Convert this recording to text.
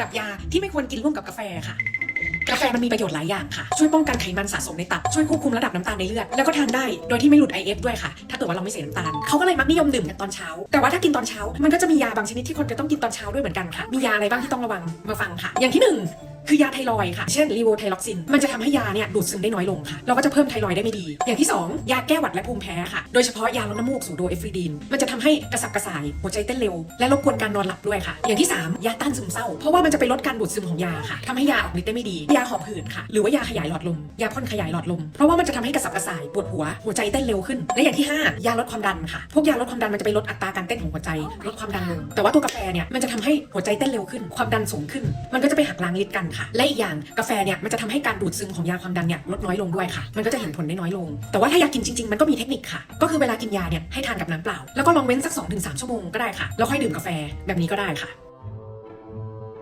กับยาที่ไม่ควรกินร่วมกับกาแฟค่ะ กาแฟมันมีประโยชน์หลายอย่างค่ะ ช่วยป้องกันไขมันสะสมในตับ ช่วยควบคุมระดับน้ำตาลในเลือด แล้วก็ทานได้ โดยที่ไม่หลุด IF ด้วยค่ะ ถ้าเกิดว่าเราไม่เสียน้ำตาล เขาก็เลยมักนิยมดื่มกันตอนเช้า แต่ว่าถ้ากินตอนเช้า มันก็จะมียาบางชนิดที่คนจะต้องกินตอนเช้าด้วยเหมือนกันค่ะ มียาอะไรบ้างที่ต้องระวัง มาฟังค่ะ อย่างที่หนึ่ง คือยาไทรอยค่ะ เช่นรีโวไทรอกซิน มันจะทำให้ยาเนี่ยดูดซึมได้น้อยลงค่ะ เราก็จะเพิ่มไทรอยได้ไม่ดี อย่างที่สองยาแก้หวัดและภูมิแพ้ค่ะ โดยเฉพาะยาลดน้ำมูกสูโดเอฟริดีน มันจะทำให้กระสับกระส่าย หัวใจเต้นเร็ว และรบกวนการนอนหลับด้วยค่ะ อย่างที่สามยาต้านซึมเศร้า เพราะว่ามันจะไปลดการดูดซึมของยาค่ะทำให้ยาออกฤทธิ์ได้ไม่ดี ยาหอบหืดค่ะ หรือว่ายาขยายหลอดลม ยาพ่นขยายหลอดลม เพราะว่ามันจะทำให้กระสับกระส่าย ปวดหัว หัวใจเต้นเร็วขึ้น และอย่างที่ห้ายาลดความดันค่ะ พวกยาลดความดันมันจะไปลดอัตราการเต้นของหัวใจ ลดความดันลง แต่ว่าตัวกาแฟเนี่ยมันจะทำให้หัวใจเต้นเร็วขึ้น ความดันสูงขึ้น มันก็จะไปหักล้างฤทธิ์กันค่ะ และอีกอย่างกาแฟเนี่ยมันจะทำให้การดูดซึมของยาความดันเนี่ยลดน้อยลงด้วยค่ะ มันก็จะเห็นผลได้น้อยลง แต่ว่าถ้าอยากกินจริงๆ มันก็มีเทคนิคค่ะ ก็คือเวลากินยาเนี่ยให้ทานกับน้ำเปล่า แล้วก็ลองเว้นสัก 2-3 ชั่วโมงก็ได้ค่ะ แล้วค่อยดื่มกาแฟแบบนี้ก็ได้ค่ะ